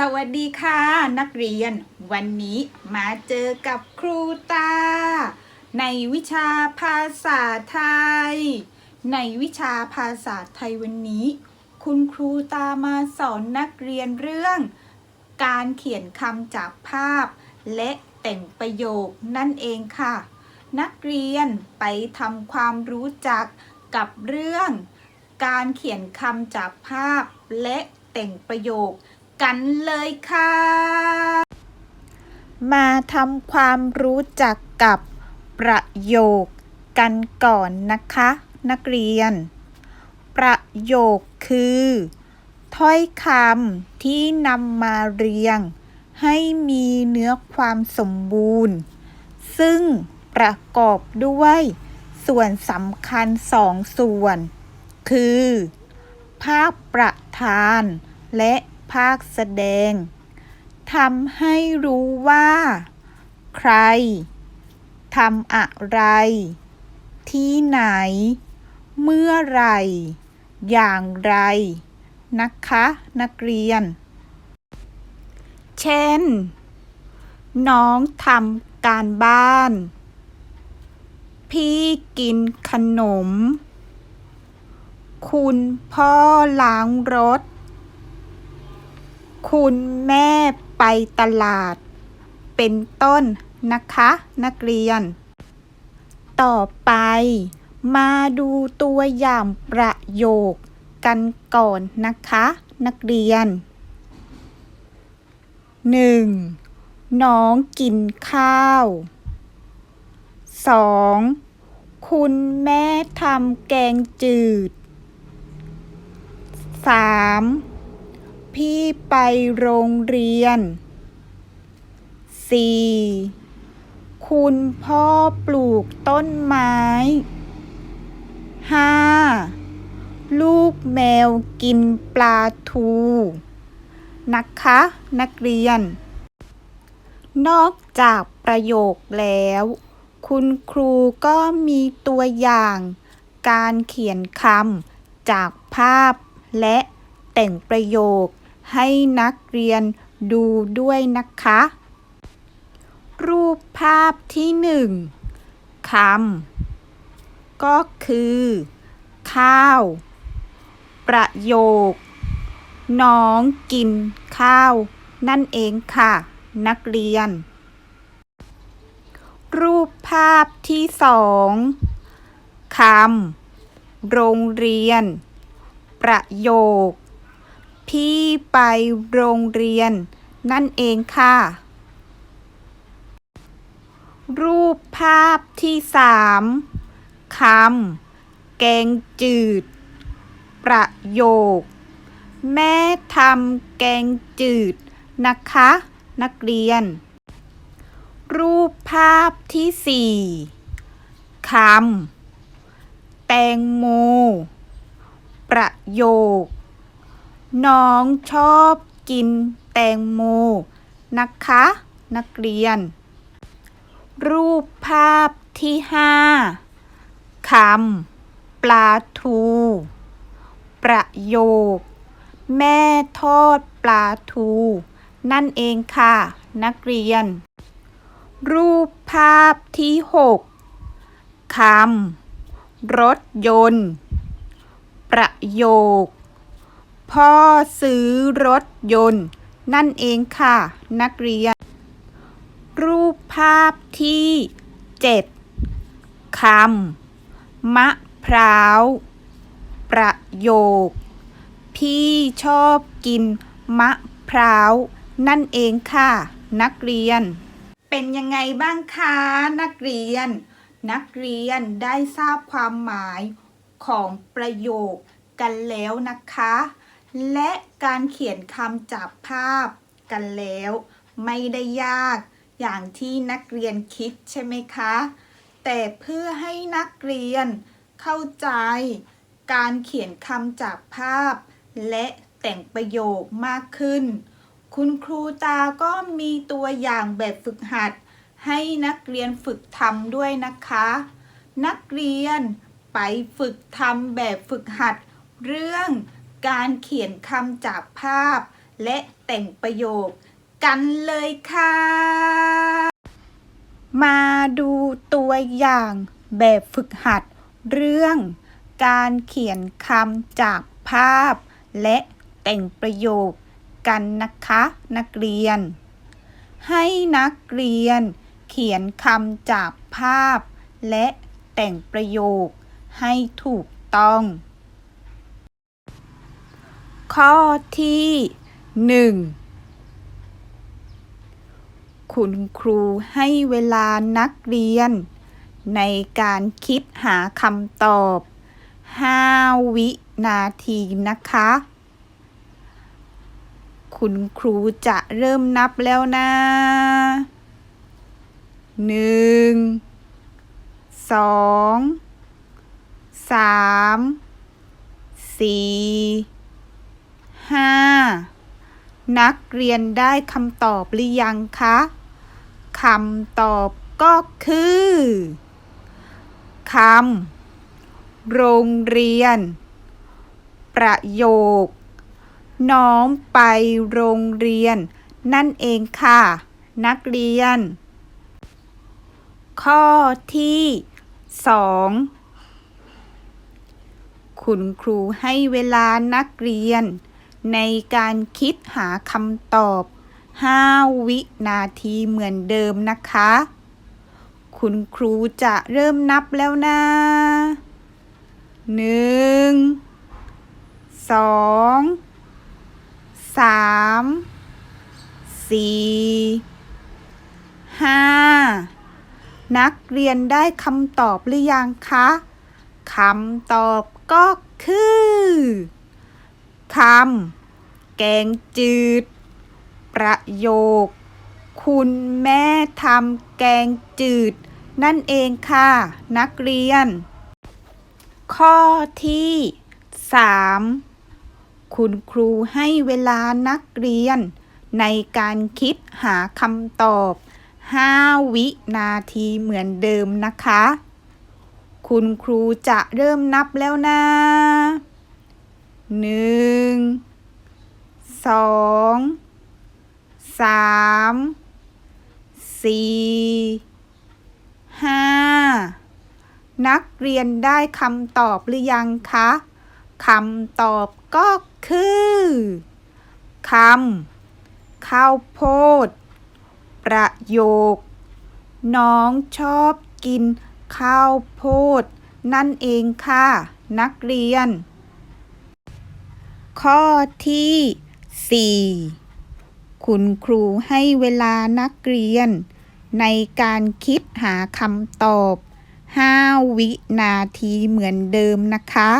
สวัสดีค่ะนักเรียน วันนี้มาเจอกับครูตา ในวิชาภาษาไทย ในวิชาภาษาไทยวันนี้ คุณครูตามาสอนนักเรียนเรื่อง การเขียนคำจากภาพ และแต่งประโยคนั่นเองค่ะ นักเรียนไปทำความรู้จักกับเรื่อง การเขียนคำจากภาพและแต่งประโยค กันเลยค่ะ มาทำความรู้จักกับประโยคกันก่อนนะคะ นักเรียน ประโยคคือ ถ้อยคำที่นำมาเรียง ให้มีเนื้อความสมบูรณ์ ซึ่งประกอบด้วย ส่วนสำคัญสองส่วน คือ ภาคประธานและ ภาคแสดงทำให้รู้ว่า ใครทำอะไร ที่ไหน เมื่อไร อย่างไร นะคะ นักเรียน เช่น น้องทำการบ้าน พี่กินขนม คุณพ่อล้างรถ คุณแม่ไปตลาด เป็นต้นนะคะ นักเรียน ต่อไป มาดูตัวอย่างประโยคกันก่อนนะคะ นักเรียน 1. น้องกินข้าว 2. คุณแม่ทำแกงจืด 3. พี่ไปโรงเรียน 4. คุณพ่อปลูกต้นไม้ 5. ลูกแมวกินปลาทู นะคะ นักเรียน นอกจากประโยคแล้ว คุณครูก็มีตัวอย่าง การเขียนคำจากภาพและแต่งประโยค ให้นักเรียนดูด้วยนะคะ รูปภาพที่หนึ่งคำก็คือ ข้าว ประโยค น้องกินข้าว นั่นเองค่ะ นักเรียน รูปภาพที่สองคำโรงเรียน ประโยค พี่ไปโรงเรียน นั่นเองค่ะ รูปภาพที่สามคำแกงจืด ประโยค แม่ทำแกงจืดนะคะ นักเรียน รูปภาพที่สี่คำแตงโม ประโยค น้องชอบกินแตงโมนะคะ นักเรียน รูปภาพที่ห้าคำปลาทู ประโยค แม่ทอดปลาทู นั่นเองค่ะ นักเรียน รูปภาพที่หกคำรถยนต์ ประโยค พ่อซื้อรถยนต์ นั่นเองค่ะ นักเรียน รูปภาพที่เจ็ดคำมะพร้าว ประโยค พี่ชอบกินมะพร้าว นั่นเองค่ะ นักเรียน เป็นยังไงบ้างคะ นักเรียน นักเรียนได้ทราบความหมายของประโยคกันแล้วนะคะ และการเขียนคำจากภาพกันแล้ว ไม่ได้ยากอย่างที่นักเรียนคิดใช่ไหมคะ แต่เพื่อให้นักเรียนเข้าใจ การเขียนคำจากภาพ และแต่งประโยคมากขึ้น คุณครูตาก็มีตัวอย่างแบบฝึกหัด ให้นักเรียนฝึกทำด้วยนะคะ นักเรียนไปฝึกทำแบบฝึกหัดเรื่อง การเขียนคำจากภาพ และแต่งประโยค กันเลยค่ะ มาดูตัวอย่างแบบฝึกหัดเรื่อง การเขียนคำจากภาพ และแต่งประโยคกันนะคะนักเรียน ให้นักเรียนเขียนคำจากภาพ และแต่งประโยคให้ถูกต้อง ข้อที่หนึ่งคุณครูให้เวลานักเรียน ในการคิดหาคำตอบ 5 วินาทีนะคะ คุณครูจะเริ่มนับแล้วนะหนึ่งสองสามสี่ ห้านักเรียนได้คำตอบหรือยังคะคำตอบก็คือคำโรงเรียน ประโยค น้องไปโรงเรียน นั่นเองค่ะ นักเรียน ข้อที่สองคุณครูให้เวลานักเรียน ในการคิดหาคำตอบ 5 วินาทีเหมือนเดิมนะคะ คุณครูจะเริ่มนับแล้วนะหนึ่งสองสามสี่ห้านักเรียนได้คำตอบหรือยังคะ คำตอบก็คือ คำ แกงจืด ประโยค คุณแม่ทำแกงจืด นั่นเองค่ะ นักเรียน ข้อที่สามคุณครูให้เวลานักเรียน ในการคิดหาคำตอบ 5 วินาทีเหมือนเดิมนะคะ คุณครูจะเริ่มนับแล้วนะ หนึ่งสองสามสี่ห้านักเรียนได้คำตอบหรือยังคะคำตอบก็คือคำข้าวโพด ประโยค น้องชอบกินข้าวโพด นั่นเองค่ะ นักเรียน ข้อที่ 4 คุณครูให้เวลานักเรียน ในการคิดหาคำตอบ 5 วินาทีเหมือนเดิมนะคะ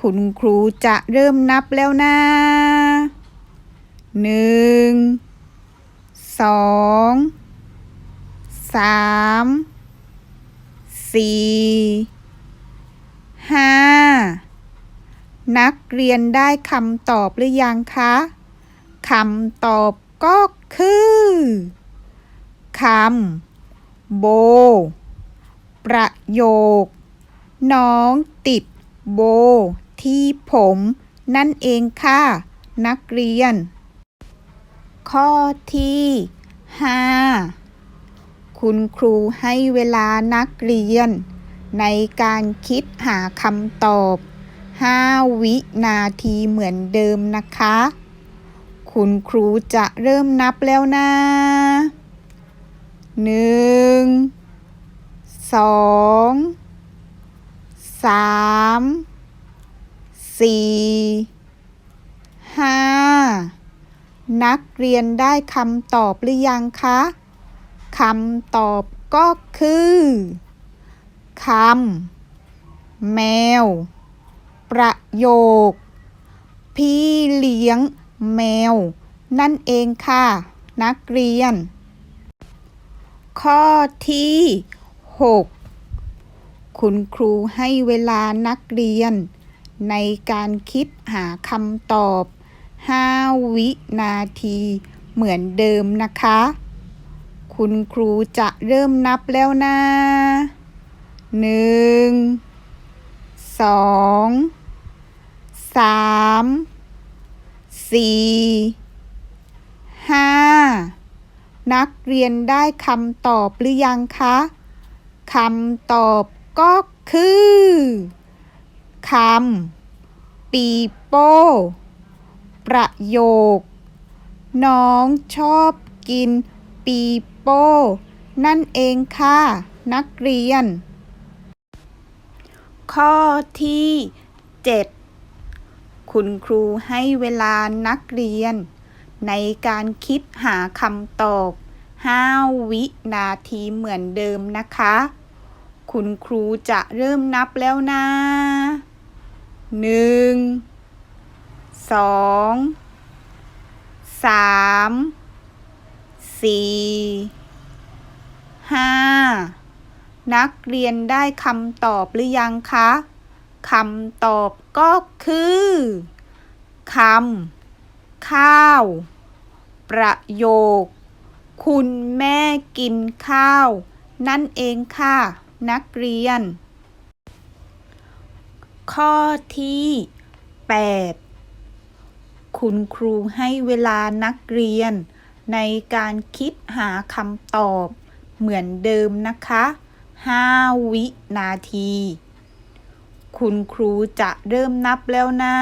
คุณครูจะเริ่มนับแล้วนะ หนึ่ง สอง สาม สี่ ห้า นักเรียนได้คำตอบหรือยังคะคำตอบก็คือคำโบ ประโยค น้องติดโบ ที่ผม นั่นเองค่ะ นักเรียน ข้อที่5คุณครูให้เวลานักเรียน ในการคิดหาคำตอบ 5 วินาทีเหมือนเดิมนะคะ คุณครูจะเริ่มนับแล้วนะหนึ่งสองสามสี่ห้านักเรียนได้คำตอบหรือยังคะคำตอบก็คือคำแมว ประโยค พี่เลี้ยงแมว นั่นเองค่ะ นักเรียน ข้อที่ 6 คุณครูให้เวลานักเรียน ในการคิดหาคำตอบ 5 วินาทีเหมือนเดิมนะคะ คุณครูจะเริ่มนับแล้วนะหนึ่งสอง สามสี่ห้านักเรียนได้คำตอบหรือยังคะคำตอบก็คือคำปีโป้ประโยค น้องชอบกินปีโป้ นั่นเองค่ะ นักเรียน ข้อที่ 7 คุณครูให้เวลานักเรียน ในการคิดหาคำตอบ 5 วินาทีเหมือนเดิมนะคะ คุณครูจะเริ่มนับแล้วนะหนึ่งสองสามสี่ห้านักเรียนได้คำตอบหรือยังคะ คำตอบก็คือคำข้าว ประโยค คุณแม่กินข้าว นั่นเองค่ะ นักเรียน ข้อที่ 8 คุณครูให้เวลานักเรียน ในการคิดหาคำตอบ เหมือนเดิมนะคะ 5 วินาที คุณครูจะเริ่มนับแล้วนะ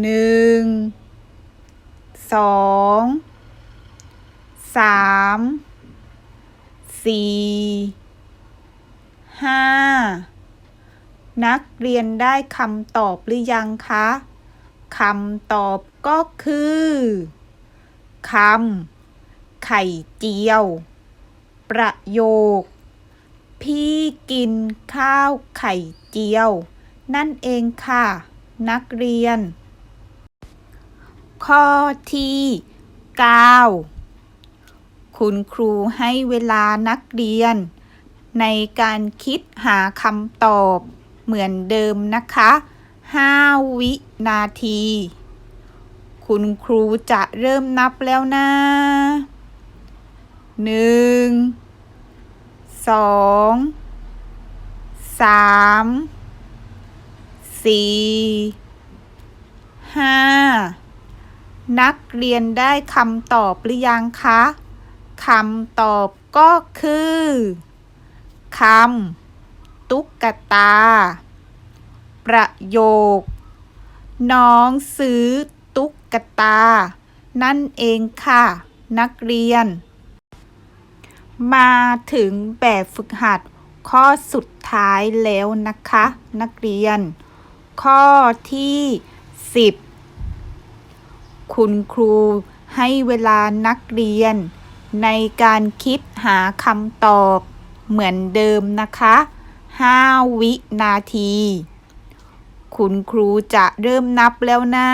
หนึ่งสองสามสี่ห้านักเรียนได้คำตอบหรือยังคะคำตอบก็คือคำไข่เจียว ประโยค พี่กินข้าวไข่เจียว นั่นเองค่ะ นักเรียน ข้อที่ 9 คุณครูให้เวลานักเรียน ในการคิดหาคำตอบเหมือนเดิมนะคะ 5 วินาที คุณครูจะเริ่มนับแล้วนะหนึ่ง สองสามสี่ห้านักเรียนได้คำตอบหรือยังคะคำตอบก็คือคำตุ๊กตา ประโยค น้องซื้อตุ๊กตา นั่นเองค่ะ นักเรียน มาถึงแบบฝึกหัดข้อสุดท้ายแล้วนะคะ นักเรียน ข้อที่ 10 คุณครูให้เวลานักเรียน ในการคิดหาคำตอบเหมือนเดิมนะคะ 5 วินาที คุณครูจะเริ่มนับแล้วนะ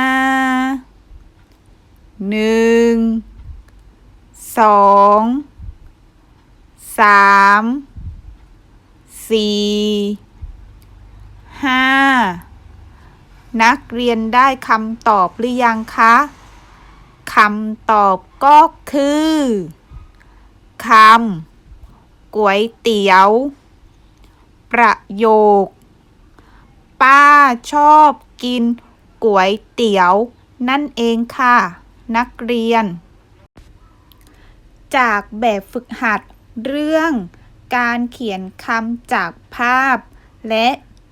หนึ่ง สามสี่ห้านักเรียนได้คำตอบหรือยังคะ คำตอบก็คือคำก๋วยเตี๋ยว ประโยค ป้าชอบกินก๋วยเตี๋ยว นั่นเองค่ะ นักเรียน จากแบบฝึกหัด เรื่องการเขียนคำจากภาพ และ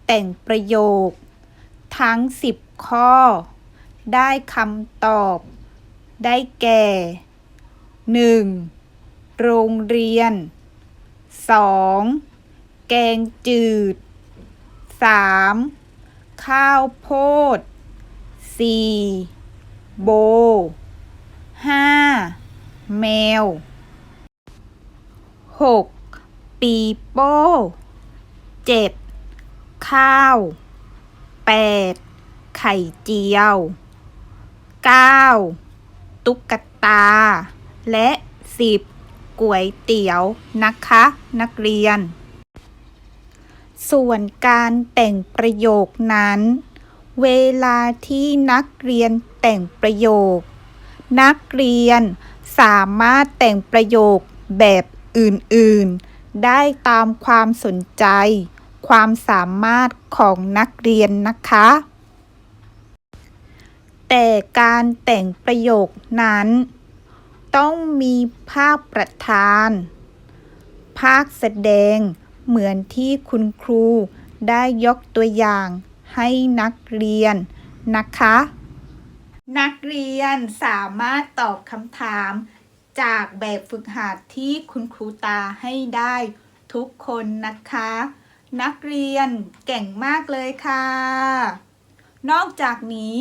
แต่งประโยค ทั้ง 10 ข้อ ได้คำตอบ ได้แก่ 1. โรงเรียน 2. แกงจืด 3. ข้าวโพด 4. โบ 5. แมว 6. ปีโป้ 7. ข้าว 8. ไข่เจียว 9. ตุ๊กตา และ 10. ก๋วยเตี๋ยวนะคะ นักเรียน ส่วนการแต่งประโยคนั้น เวลาที่นักเรียนแต่งประโยค นักเรียนสามารถแต่งประโยคแบบ อื่นๆ ได้ตามความสนใจ ความสามารถของนักเรียนนะคะ แต่การแต่งประโยคนั้น ต้องมีภาพประธาน ภาคแสดงเหมือนที่คุณครูได้ยกตัวอย่างให้นักเรียนนะคะ นักเรียนสามารถตอบคำถาม จากแบบฝึกหัดที่คุณครูตาให้ได้ทุกคนนะคะ นักเรียนเก่งมากเลยค่ะ นอกจากนี้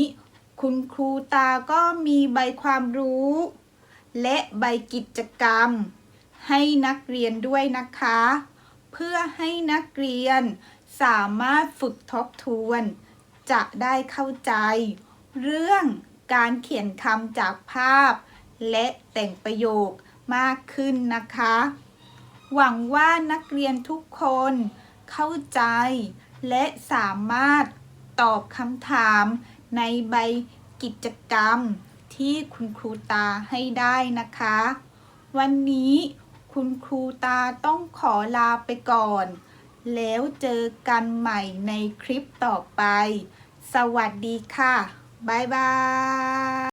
คุณครูตาก็มีใบความรู้ และใบกิจกรรม ให้นักเรียนด้วยนะคะ เพื่อให้นักเรียนสามารถฝึกทบทวน จะได้เข้าใจ เรื่องการเขียนคำจากภาพ และแต่งประโยคมากขึ้นนะคะ หวังว่านักเรียนทุกคนเข้าใจ และสามารถตอบคำถามในใบกิจกรรมที่คุณครูตาให้ได้นะคะ วันนี้คุณครูตาต้องขอลาไปก่อน แล้วเจอกันใหม่ในคลิปต่อไป สวัสดีค่ะ บ๊ายบาย